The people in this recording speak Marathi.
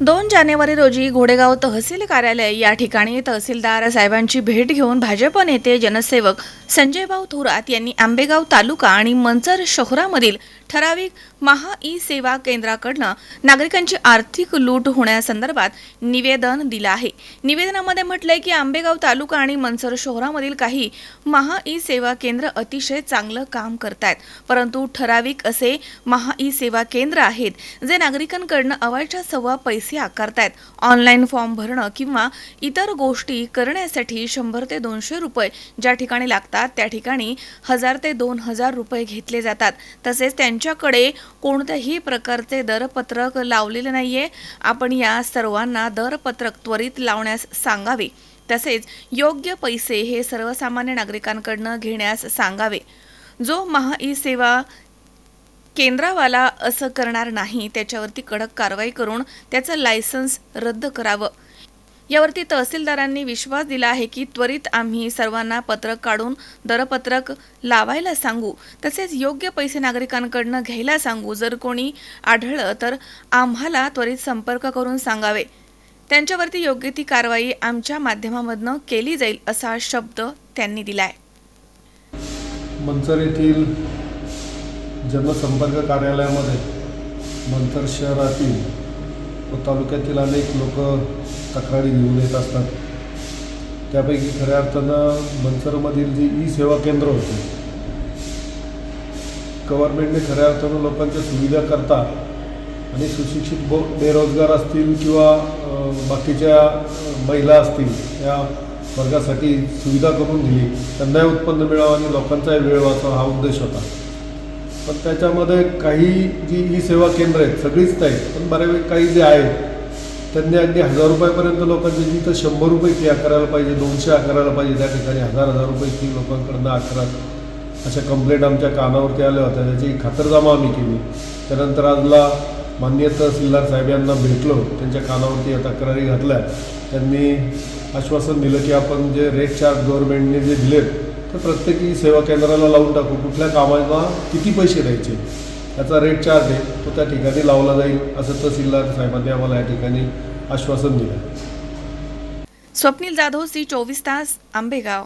दोन जानेवारी रोजी घोडेगाव तहसील कार्यालय या ठिकाणी तहसीलदार साहेबांची भेट घेऊन भाजप नेते जनसेवक संजयभाऊ थोरात यांनी आंबेगाव तालुका आणि मंचर शहरामधील ठराविक महा ई सेवा केंद्राकडनं नागरिकांची आर्थिक लूट होण्यासंदर्भात निवेदन दिलं आहे. निवेदनामध्ये म्हटलंय की आंबेगाव तालुका आणि मंचर शहरामधील काही महा ई सेवा केंद्र अतिशय चांगलं काम करतायत परंतु ठराविक असे महा ई सेवा केंद्र आहेत जे नागरिकांकडनं अवायच्या सव्वा पैसे सी आकारतायत. ऑनलाईन फॉर्म भरणं किंवा इतर गोष्टी करण्यासाठी शंभर ते दोनशे रुपये ज्या ठिकाणी लागतात त्या ठिकाणी हजार ते दोन हजार रुपये घेतले जातात. तसेच त्यांच्याकडे कोणत्याही प्रकारचे दरपत्रक लावलेले नाहीये. आपण या सर्वांना दरपत्रक त्वरित लावण्यास सांगावे. तसेच योग्य पैसे हे सर्वसामान्य नागरिकांकडनं घेण्यास सांगावे. जो महा ई सेवा केंद्रावाला असं करणार नाही त्याच्यावरती कडक कारवाई करून त्याचं लायसन्स रद्द करावं. यावरती तहसीलदारांनी विश्वास दिला आहे की त्वरित आम्ही सर्वांना पत्रक काढून दरपत्रक लावायला सांगू तसेच योग्य पैसे नागरिकांकडनं घ्यायला सांगू. जर कोणी आढळलं तर आम्हाला त्वरित संपर्क करून सांगावे. त्यांच्यावरती योग्य ती कारवाई आमच्या माध्यमामधनं केली जाईल असा शब्द त्यांनी दिलाय. मंचर येथील जनसंपर्क कार्यालयामध्ये नंतर शहरातील व तालुक्यातील अनेक लोक तक्रारी घेऊन येत असतात. त्यापैकी खऱ्या अर्थानं मंचरमधील जी ई सेवा केंद्र होते गव्हर्नमेंटने खऱ्या अर्थानं लोकांच्या सुविधा करता आणि सुशिक्षित बो बेरोजगार असतील किंवा बाकीच्या महिला असतील या वर्गासाठी सुविधा करून दिली. त्यांनाही उत्पन्न मिळावं आणि लोकांचाही वेळ वाचावा हा उद्देश होता. पण त्याच्यामध्ये काही जी ई सेवा केंद्र आहेत सगळीच नाही पण बऱ्यापैकी काही जे आहेत त्यांनी अगदी हजार रुपयापर्यंत लोकांची जिथं शंभर रुपये फी आकारायला पाहिजे दोनशे आकारायला पाहिजे त्या ठिकाणी हजार हजार रुपये फी लोकांकडनं आकारत अशा कंप्लेंट आमच्या कानावरती आल्या होत्या त्याची खातरजमा आम्ही केली. त्यानंतर आजला माननीय तहसीलदार साहेब यांना भेटलो त्यांच्या कानावरती या तक्रारी घातल्या. त्यांनी आश्वासन दिलं की आपण जे रेट चार्ज गव्हर्नमेंटने जे दिलेत तर प्रत्येकी सेवा केंद्राला लावून टाकू. कुठल्या कामाला किती पैसे द्यायचे? त्याचा रेट चार्ज आहे. तो त्या ठिकाणी लावला जाईल असं तहसीलदार साहेबांनी आम्हाला या ठिकाणी आश्वासन दिलं. स्वप्नील जाधव सी चोवीस तास आंबेगाव.